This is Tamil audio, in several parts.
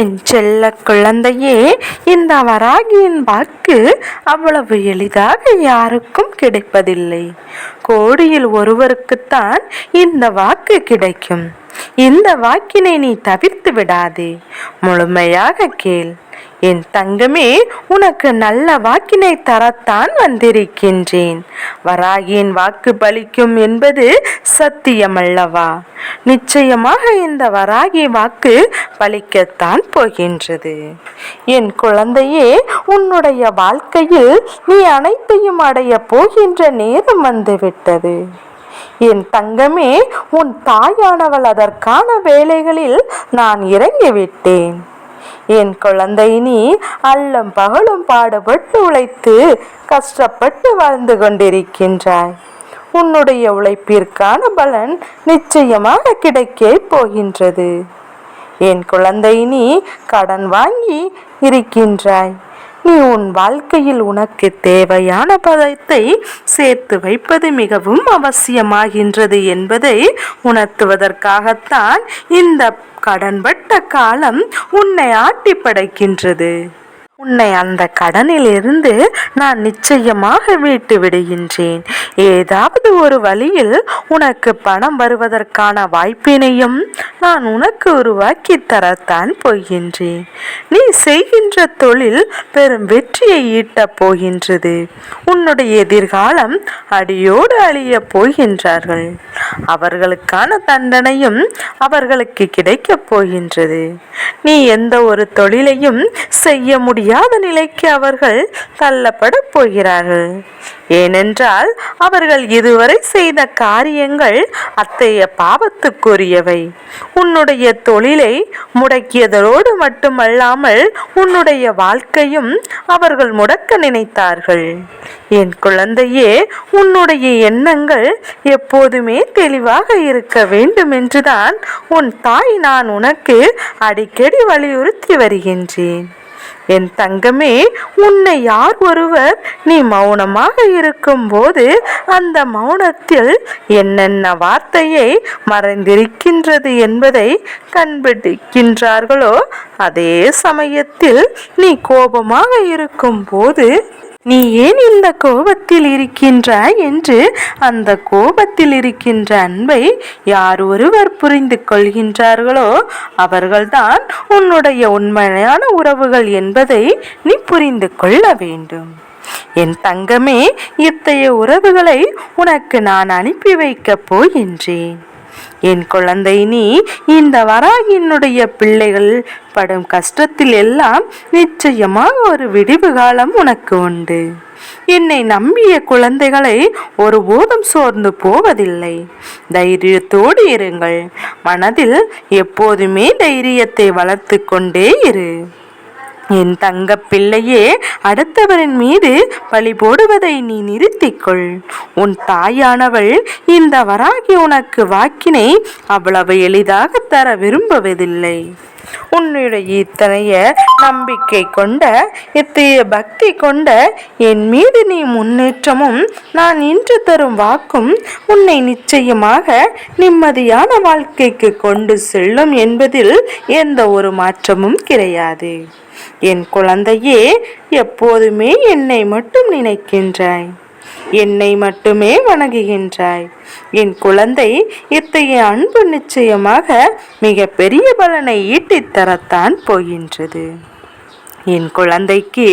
என் செல்ல குழந்தையே இந்த வராகியின் வாக்கு அவ்வளவு எளிதாக யாருக்கும் கிடைப்பதில்லை. கோடியில் ஒருவருக்குத்தான் இந்த வாக்கு கிடைக்கும். இந்த வாக்கினை நீ தவிர்த்து விடாதே. முழுமையாக கேள். என் தங்கமே உனக்கு நல்ல வாக்கினை தரத்தான் வந்திருக்கின்றேன். வராகியின் வாக்கு பலிக்கும் என்பது சத்தியமல்லவா? நிச்சயமாக இந்த வராகி வாக்கு பலிக்கத்தான் போகின்றது. என் குழந்தையே உன்னுடைய வாழ்க்கையில் நீ அனைத்தையும் அடைய போகின்ற நேரம் வந்துவிட்டது. என் தங்கமே உன் தாயானவள் அதற்கான வேலைகளில் நான் இறங்கிவிட்டேன். என் குழந்தை நீ அல்லம் பகலும் பாடுபட்டு உழைத்து கஷ்டப்பட்டு வாழ்ந்து கொண்டிருக்கின்றாய். உன்னுடைய உழைப்பிற்கான பலன் நிச்சயமாக கிடைக்கே போகின்றது. என் குழந்தை நீ கடன் வாங்கி இருக்கின்றாய். நீ உன் வாழ்க்கையில் உனக்கு தேவையான பதத்தை சேர்த்து வைப்பது மிகவும் அவசியமாகின்றது என்பதை உணர்த்துவதற்காகத்தான் இந்த கடன்பட்ட காலம் உன்னை ஆட்டி படைக்கின்றது. உன்னை அந்த கடனிலிருந்து நான் நிச்சயமாக மீட்டு விடுகின்றேன். ஏதாவது ஒரு வழியில் உனக்கு பணம் வருவதற்கான வாய்ப்பினையும் நான் உனக்கு உருவாக்கி தரத்தான் போகின்றேன். நீ செய்கின்ற தொழில் பெரும் வெற்றியை ஈட்டப் போகின்றது. உன்னுடைய எதிர்காலம் அடியோடு அழியப் போகின்றார்கள். அவர்களுக்கான தண்டனையும் அவர்களுக்கு கிடைக்கப் போகின்றது. நீ எந்த ஒரு தொழிலையும் செய்ய முடியாத நிலைக்கு அவர்கள் தள்ளப்படப் போகிறார்கள். ஏனென்றால் அவர்கள் இதுவரை செய்த காரியங்கள் அத்தகைய பாவத்துக்குரியவை. உன்னுடைய தொழிலை முடக்கியதோடு மட்டுமல்லாமல் உன்னுடைய வாழ்க்கையும் அவர்கள் முடக்க நினைத்தார்கள். என் குழந்தையே உன்னுடைய எண்ணங்கள் எப்போதுமே தெளிவாக இருக்க வேண்டும் என்றுதான் உன் தாய் நான் உனக்கு அடிக்கடி வலியுறுத்தி வருகின்றேன். என் தங்கமே உன்னை யார் ஒருவர் நீ மௌனமாக இருக்கும்போது அந்த மௌனத்தில் என்னென்ன வார்த்தையை மறைந்திருக்கின்றது என்பதை கண்டுபிடிக்கின்றார்களோ அதே சமயத்தில் நீ கோபமாக இருக்கும்போது நீ ஏன் இந்த கோபத்தில் இருக்கின்றாய் என்று அந்த கோபத்தில் இருக்கின்ற அன்பை யார் ஒருவர் புரிந்து கொள்கின்றார்களோ அவர்கள்தான் உன்னுடைய உண்மையான உறவுகள் என்பதை நீ புரிந்து கொள்ள வேண்டும். என் தங்கமே இத்தகைய உறவுகளை உனக்கு நான் அனுப்பி வைக்கப் போகின்றேன். என் குழந்தை நீ இந்த வராகியினுடைய பிள்ளைகள் படும் கஷ்டத்தில் எல்லாம் நிச்சயமாக ஒரு விடிவு காலம் உனக்கு உண்டு. என்னை நம்பிய குழந்தைகளை ஒருபோதும் சோர்ந்து போவதில்லை. தைரியத்தோடு இருங்கள். மனதில் எப்போதுமே தைரியத்தை வளர்த்து கொண்டே இரு. என் தங்க பிள்ளையே அடுத்தவரின் மீது பழி போடுவதை நீ நிறுத்திக்கொள். உன் தாயானவள் இந்த வராகி உனக்கு வாக்கினை அவ்வளவு எளிதாக தர விரும்புவதில்லை. உன்னுடைய இத்தனைய நம்பிக்கை கொண்ட இத்தகைய பக்தி கொண்ட என் மீது நீ முன்னேற்றமும் நான் இன்று தரும் வாக்கும் உன்னை நிச்சயமாக நிம்மதியான வாழ்க்கைக்கு கொண்டு செல்லும் என்பதில் எந்த ஒரு மாற்றமும் கிடையாது. என் குழந்தையே எப்போதுமே என்னை மட்டும் நினைக்கின்றாய். என்னை மட்டுமே வணங்குகின்றாய். என் குழந்தை இத்தகைய அன்பு நிச்சயமாக மிக பெரிய பலனை ஈட்டித் தரத்தான் போகின்றது. என் குழந்தைக்கு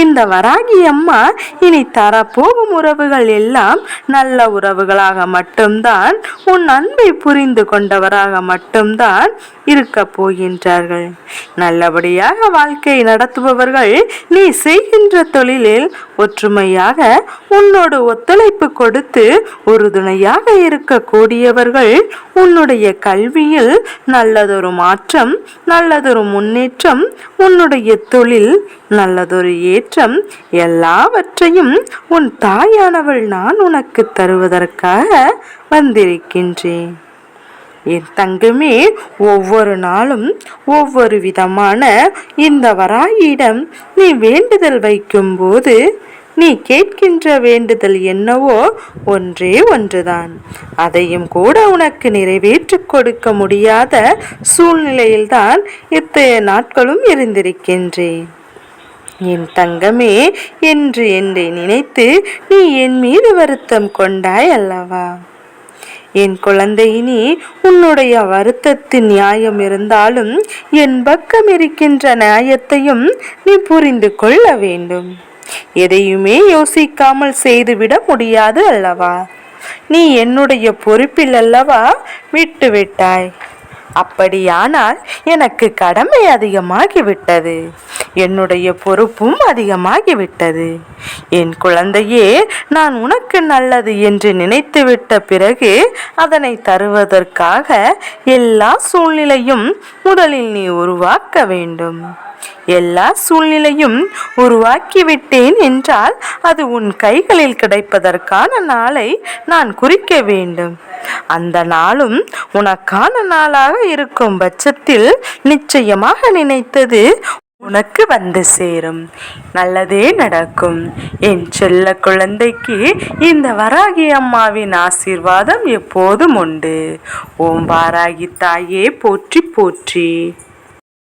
இந்த வராகி அம்மா இனி தரப்போகும் உறவுகள் எல்லாம் நல்ல உறவுகளாக மட்டும்தான் உன் அன்பை புரிந்து கொண்டவராக மட்டும்தான் இருக்க போகின்றார்கள். நல்லபடியாக வாழ்க்கை நடத்துபவர்கள் நீ செய்கின்ற தொழிலில் ஒற்றுமையாக உன்னோடு ஒத்துழைப்பு கொடுத்து உறுதுணையாக இருக்கக்கூடியவர்கள் உன்னுடைய கல்வியில் நல்லதொரு மாற்றம் நல்லதொரு முன்னேற்றம் உன்னுடைய தொழில் நல்லதொரு ஏற்றம் எல்லாவற்றையும் உன் தாயானவள் நான் உனக்கு தருவதற்காக வந்திருக்கின்றேன். என் தங்கமே ஒவ்வொரு நாளும் ஒவ்வொரு விதமான இந்த வராயிடம் நீ வேண்டுதல் வைக்கும்போது நீ கேட்கின்ற வேண்டுதல் என்னவோ ஒன்றே ஒன்றுதான். அதையும் கூட உனக்கு நிறைவேற்றிக் கொடுக்க முடியாத சூழ்நிலையில்தான் இத்தகைய நாட்களும் இருந்திருக்கின்றேன். என் தங்கமே என்று என்னை நினைத்து நீ என் மீது வருத்தம் கொண்டாய் அல்லவா? என் குழந்தை இனி உன்னுடைய வருத்தத்தின் நியாயம் இருந்தாலும் என் பக்கம் இருக்கின்ற நியாயத்தையும் நீ புரிந்து கொள்ள வேண்டும். எதையுமே யோசிக்காமல் செய்துவிட முடியாது அல்லவா? நீ என்னுடைய பொறுப்பில் அல்லவா விட்டு விட்டாய்? அப்படியானால் எனக்கு கடமை அதிகமாகிவிட்டது. என்னுடைய பொறுப்பும் அதிகமாகிவிட்டது. என் குழந்தையே நான் உனக்கு நல்லது என்று நினைத்துவிட்ட பிறகு அதனை தருவதற்காக எல்லா சூழ்நிலையும் முதலில் நீ உருவாக்க வேண்டும். எல்லா சூழ்நிலையும் உருவாக்கிவிட்டேன் என்றால் அது உன் கைகளில் கிடைப்பதற்கான நாளை நான் குறிக்க வேண்டும். அந்த நாளும் உனக்கான நாளாக இருக்கும் பட்சத்தில் நிச்சயமாக நினைத்தது உனக்கு வந்து சேரும். நல்லதே நடக்கும். என் செல்ல குழந்தைக்கு இந்த வராகி அம்மாவின் ஆசீர்வாதம் எப்போதும் உண்டு. ஓம் வாராகி தாயே போற்றி போற்றி.